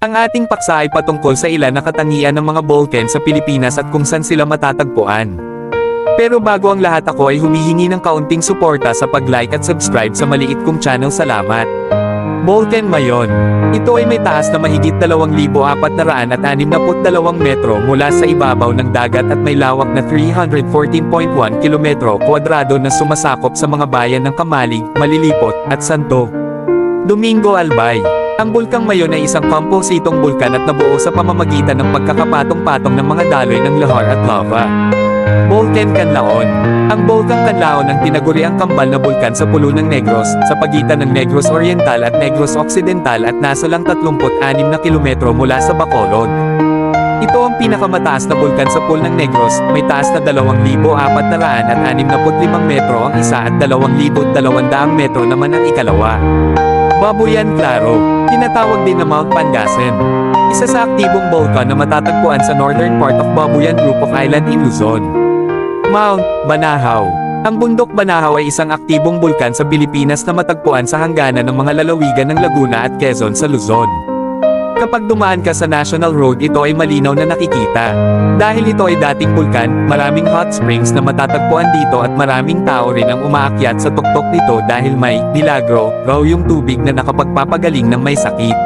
Ang ating paksa ay patungkol sa ilan na katangian ng mga Balkan sa Pilipinas at kung saan sila matatagpuan. Pero bago ang lahat ako ay humihingi ng kaunting suporta sa pag-like at subscribe sa maliit kong channel salamat. Balkan Mayon. Ito ay may taas na mahigit 2,462 metro mula sa ibabaw ng dagat at may lawak na 314.1 kilometro kwadrado na sumasakop sa mga bayan ng Kamalig, Malilipot, at Santo. Domingo Albay. Ang Bulkang Mayon ay isang kompositong bulkan at nabuo sa pamamagitan ng pagkakapatong-patong ng mga daloy ng lahar at lava. Volcan Canlaon. Ang Volcan Canlaon ang tinaguriang kambal na bulkan sa pulo ng Negros, sa pagitan ng Negros Oriental at Negros Occidental at nasa lang 36 na kilometro mula sa Bacolod. Ito ang pinakamataas na bulkan sa pool ng Negros, may taas na 2,465 metro ang isa at 2,200 metro naman ang ikalawa. Babuyan Claro, tinatawag din na Mount Pangasen. Isa sa aktibong bulkan na matatagpuan sa northern part of Babuyan Group of Island in Luzon. Mount Banahaw. Ang bundok Banahaw ay isang aktibong bulkan sa Pilipinas na matagpuan sa hangganan ng mga lalawigan ng Laguna at Quezon sa Luzon. Kapag dumaan ka sa National Road ito ay malinaw na nakikita. Dahil ito ay dating bulkan, maraming hot springs na matatagpuan dito at maraming tao rin ang umaakyat sa tuktok nito dahil may milagro, raw yung tubig na nakapagpapagaling ng may sakit.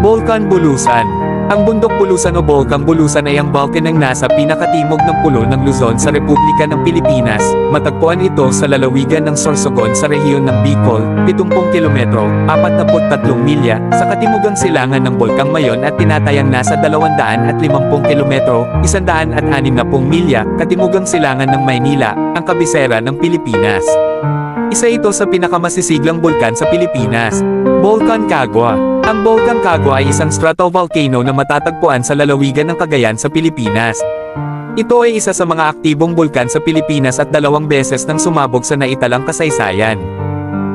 Volcan Bulusan Ang bundok Bulusan o Volcan Bulusan ay ang Balkan ng nasa pinakatimog ng pulo ng Luzon sa Republika ng Pilipinas. Matagpuan ito sa lalawigan ng Sorsogon sa rehiyon ng Bicol, 70 kilometro, 43 milya, sa katimugang silangan ng Bulkang Mayon at tinatayang nasa 250 kilometro, 160 milya, katimugang silangan ng Maynila, ang kabisera ng Pilipinas. Isa ito sa pinakamasiglang bulkan sa Pilipinas. Volcan Cagua. Ang Volcan Cagua ay isang stratovolcano na matatagpuan sa lalawigan ng Cagayan sa Pilipinas. Ito ay isa sa mga aktibong bulkan sa Pilipinas at dalawang beses nang sumabog sa naitalang kasaysayan.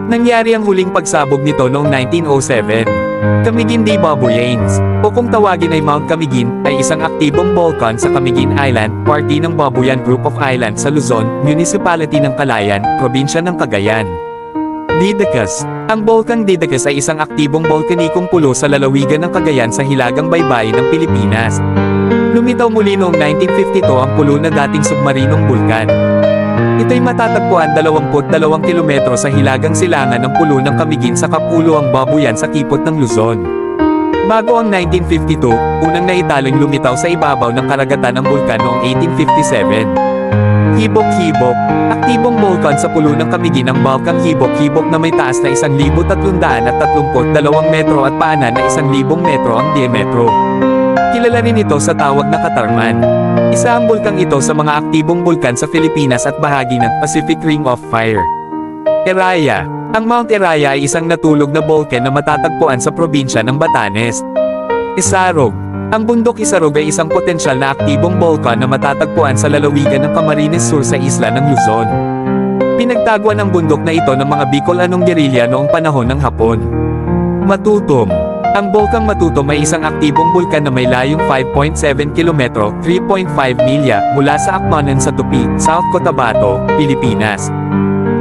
Nangyari ang huling pagsabog nito noong 1907. Camiguin de Babuyanes, o kung tawagin ay Mount Camiguin, ay isang aktibong volcan sa Camiguin Island, party ng Babuyan Group of Islands sa Luzon, Municipality ng Calayan, Probinsya ng Cagayan. Didacus. Ang Volcan Didacus ay isang aktibong volkanikong pulo sa lalawigan ng Cagayan sa hilagang baybayin ng Pilipinas. Lumitaw muli noong 1952 ang pulo na dating submarinong bulkan. Ito'y matatagpuan 22 kilometro sa hilagang silangan ng pulo ng Camiguin sa Kapulo ang Babuyan sa kipot ng Luzon. Bago ang 1952, unang naitaling lumitaw sa ibabaw ng karagatan ng bulkan noong 1857. Hibok-hibok. Aktibong bulkan sa pulo ng Camiguin ang Balkang Hibok-hibok na may taas na 1,332 metro at paanan na 1,000 metro ang diametro. Kilala ito sa tawag na Katarman. Isa ang bulkang ito sa mga aktibong bulkan sa Pilipinas at bahagi ng Pacific Ring of Fire. Eraya. Ang Mount Eraya ay isang natulog na bulkan na matatagpuan sa probinsya ng Batanes. Isarog. Ang bundok Isarog ay isang potensyal na aktibong bulkan na matatagpuan sa lalawigan ng Camarines Sur sa isla ng Luzon. Pinagtaguan ang bundok na ito ng mga Bicolanong gerilya noong panahon ng Hapon. Matutom. Ang Bulkang Matutom ay isang aktibong bulkan na may layong 5.7 kilometro, 3.5 milya, mula sa Akmanan sa Tupi, South Cotabato, Pilipinas.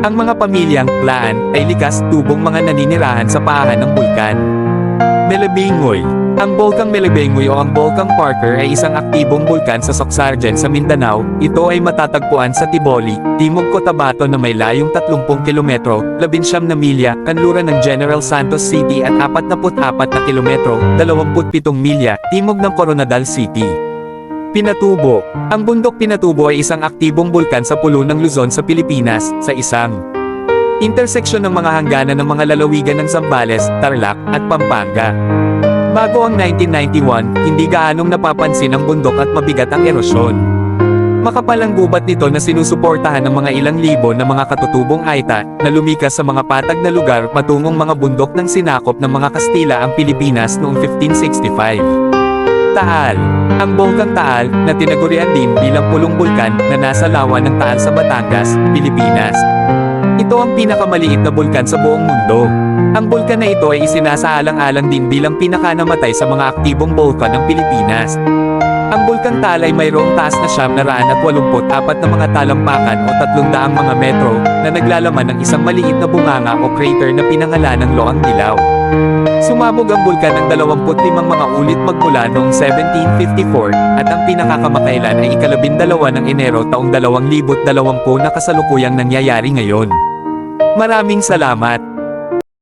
Ang mga pamilyang Plaan ay likas tubong mga naninirahan sa paahan ng bulkan. Melabingoy. Ang Bulkang Melabingoy o ang Bulkang Parker ay isang aktibong bulkan sa Soxargen sa Mindanao. Ito ay matatagpuan sa Tiboli, Timog Cotabato na may layong 30 kilometro, 19 na milya, kanluran ng General Santos City at 44 na kilometro, 27 milya, timog ng Coronadal City. Pinatubo. Ang bundok Pinatubo ay isang aktibong bulkan sa pulo ng Luzon sa Pilipinas, sa isang interseksyon ng mga hangganan ng mga lalawigan ng Zambales, Tarlac, at Pampanga. Bago ang 1991, hindi gaanong napapansin ang bundok at mabigat ang erosyon. Makapal ang gubat nito na sinusuportahan ng mga ilang libo na mga katutubong Aita, na lumikas sa mga patag na lugar patungong mga bundok ng sinakop ng mga Kastila ang Pilipinas noong 1565. Taal. Ang Bulkang Taal, na tinagurian din bilang pulong bulkan na nasa lawa ng Taal sa Batangas, Pilipinas. Ito ang pinakamaliit na bulkan sa buong mundo. Ang bulkan na ito ay isinasaalang-alang din bilang pinakanamatay sa mga aktibong bulkan ng Pilipinas. Ang Bulkang Taal ay mayroong taas na siyam na raan at 84 na mga talampakan o 300 mga metro na naglalaman ng isang maliit na bunganga o crater na pinangalan ng Loang Dilaw. Sumabog ang bulkan ng 25 mga ulit magmula noong 1754, at ang pinakakamakailan ay ikalabindalawa ng Enero taong 2020 na kasalukuyang nangyayari ngayon. Maraming salamat!